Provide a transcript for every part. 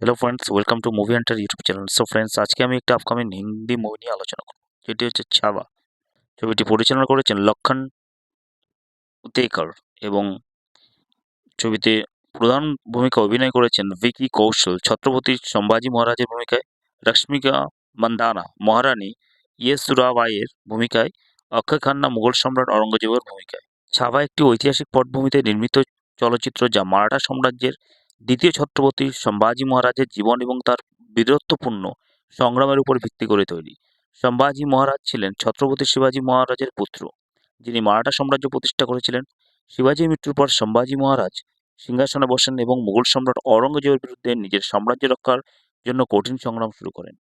Hello friends welcome to movie hunter YouTube channel so friends আজকে আমি একটা upcoming Hindi movie নিয়ে আলোচনা করব। যেটি হচ্ছে ছাবা ছবিটি পরিচালনা করেছেন লক্ষণ উতেকর এবং ছবিতে প্রধান ভূমিকা অভিনয় করেছেন ভিকি কৌশল, ছত্রপতি সম্ভাজি মহারাজের ভূমিকায় রশ্মিকা মান্দানা, মহারানী ইয়েসুরাবাইয়ের ভূমিকায় অক্ষয় খান্না, মুঘল সম্রাট অরঙ্গজেবের ভূমিকায়। ছাবা একটি ঐতিহাসিক পটভূমিতে নির্মিত চলচ্চিত্র যা মারাঠা সাম্রাজ্যের দ্বিতীয় ছত্রপতি সম্ভাজি মহারাজের জীবন এবং তার বীরত্বপূর্ণ সংগ্রামের উপর ভিত্তি করে তৈরি। সম্ভাজি মহারাজ ছিলেন ছত্রপতি শিবাজী মহারাজের পুত্র, যিনি মারাঠা সাম্রাজ্য প্রতিষ্ঠা করেছিলেন। শিবাজীর মৃত্যুর পর সম্ভাজি মহারাজ সিংহাসনে বসেন এবং মুঘল সম্রাট অরঙ্গজেবের বিরুদ্ধে নিজের সাম্রাজ্য রক্ষার জন্য কঠিন সংগ্রাম শুরু করেন।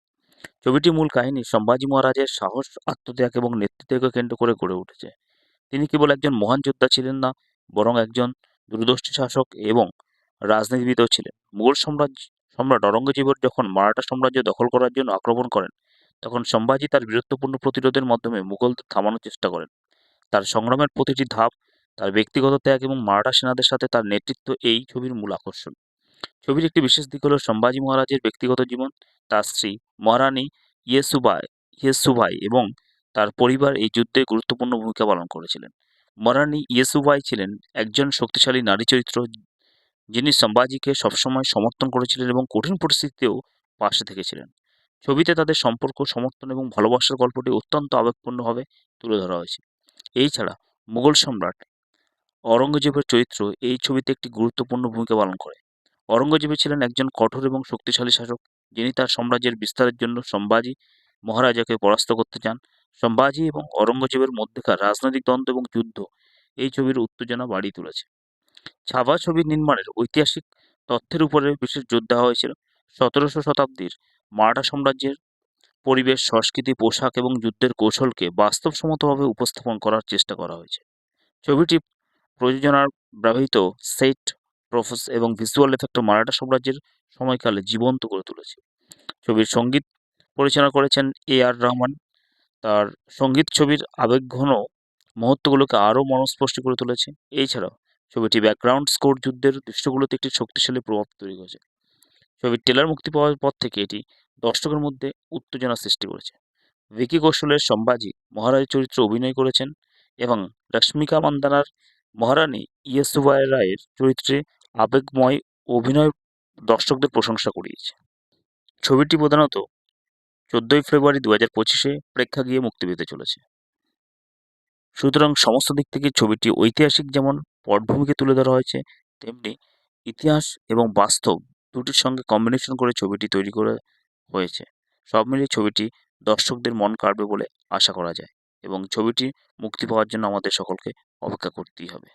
ছবিটির মূল কাহিনী সম্ভাজি মহারাজের সাহস, আত্মত্যাগ এবং নেতৃত্বকে কেন্দ্র করে গড়ে উঠেছে। তিনি কেবল একজন মহান যোদ্ধা ছিলেন না, বরং একজন দূরদর্শী শাসক এবং রাজনীতিবিদও ছিলেন। মুঘল সাম্রাজ্য, সম্রাট অরঙ্গজেবর যখন মারাঠা সাম্রাজ্য দখল করার জন্য আক্রমণ করেন, তখন সম্ভাজি তার বীরত্বপূর্ণ প্রতিরোধের মাধ্যমে মুঘলদের থামানোর চেষ্টা করেন। তার সংগ্রামের প্রতিটি ধাপ, তার ব্যক্তিগত ত্যাগ এবং মারাঠা সেনাদের সাথে তার নেতৃত্ব এই ছবির মূল আকর্ষণ। ছবির একটি বিশেষ দিক হল সম্ভাজি মহারাজের ব্যক্তিগত জীবন, তার স্ত্রী মহারানী ইয়েসুবাই ইয়েসুভাই এবং তার পরিবার এই যুদ্ধে গুরুত্বপূর্ণ ভূমিকা পালন করেছিলেন। মহারানী ইয়েসুবাই ছিলেন একজন শক্তিশালী নারী চরিত্র যিনি সম্ভাজিকে সবসময় সমর্থন করেছিলেন এবং কঠিন পরিস্থিতিতেও পাশে থেকেছিলেন। ছবিতে তাদের সম্পর্ক, সমর্থন এবং ভালোবাসার গল্পটি অত্যন্ত আবেগপূর্ণভাবে তুলে ধরা হয়েছে। এই ছাড়া মুঘল সম্রাট অরঙ্গজেবের চরিত্র এই ছবিতে একটি গুরুত্বপূর্ণ ভূমিকা পালন করে। অরঙ্গজেব ছিলেন একজন কঠোর এবং শক্তিশালী শাসক। যিনি তার সাম্রাজ্যের বিস্তারের জন্য সম্ভাজি মহারাজাকে পরাস্ত করতে চান। সম্ভাজি এবং অরঙ্গজেবের মধ্যেকার রাজনৈতিক দ্বন্দ্ব এবং যুদ্ধ এই ছবির উত্তেজনা বাড়িয়ে তুলেছে। ছাবা ছবির নির্মাণের ঐতিহাসিক তথ্যের উপরে বিশেষ জোর দেওয়া হয়েছিল। সতেরোশো শতাব্দীর মারাঠা সাম্রাজ্যের পরিবেশ, সংস্কৃতি, পোশাক এবং যুদ্ধের কৌশলকে বাস্তবসম্মতভাবে উপস্থাপন করার চেষ্টা করা হয়েছে। ছবিটি প্রযোজনার ব্যবহৃত সেট প্রফেস এবং ভিজুয়াল এফেক্ট মারাঠা সাম্রাজ্যের সময়কালে জীবন্ত করে তুলেছে। ছবির সংগীত পরিচালনা করেছেন এ আর রহমান। তার সংগীত ছবির আবেগঘন মুহূর্তগুলোকে আরও মনস্পর্শী করে তুলেছে। এছাড়াও ছবিটি ব্যাকগ্রাউন্ড স্কোর যুদ্ধের দৃশ্যগুলোতে একটি শক্তিশালী প্রভাব তৈরি করেছে। ছবির টেলার মুক্তি পাওয়ার পর থেকে এটি দর্শকের মধ্যে উত্তেজনা সৃষ্টি করেছে। ভিকি কৌশলের সম্ভাজি মহারাজ চরিত্রে অভিনয় করেছেন এবং রশ্মিকা মান্দানার মহারানী ইয়েসুবাই রায়ের চরিত্রে আবেগময় অভিনয় দর্শকদের প্রশংসা করিয়েছে ছবিটি প্রধানত চোদ্দোই ফেব্রুয়ারি দু হাজার পঁচিশে প্রেক্ষাগৃহে মুক্তি পেতে চলেছে। সুতরাং সমস্ত দিক থেকে ছবিটি ঐতিহাসিক যেমন পটভূমিকে তুলে ধরা হয়েছে, তেমনি ইতিহাস এবং বাস্তব দুটির সঙ্গে কম্বিনেশন করে ছবিটি তৈরি করে হয়েছে। সব মিলিয়ে ছবিটি দর্শকদের মন কাড়বে বলে আশা করা যায় এবং ছবিটি মুক্তি পাওয়ার জন্য আমাদের সকলকে অপেক্ষা করতেই হবে।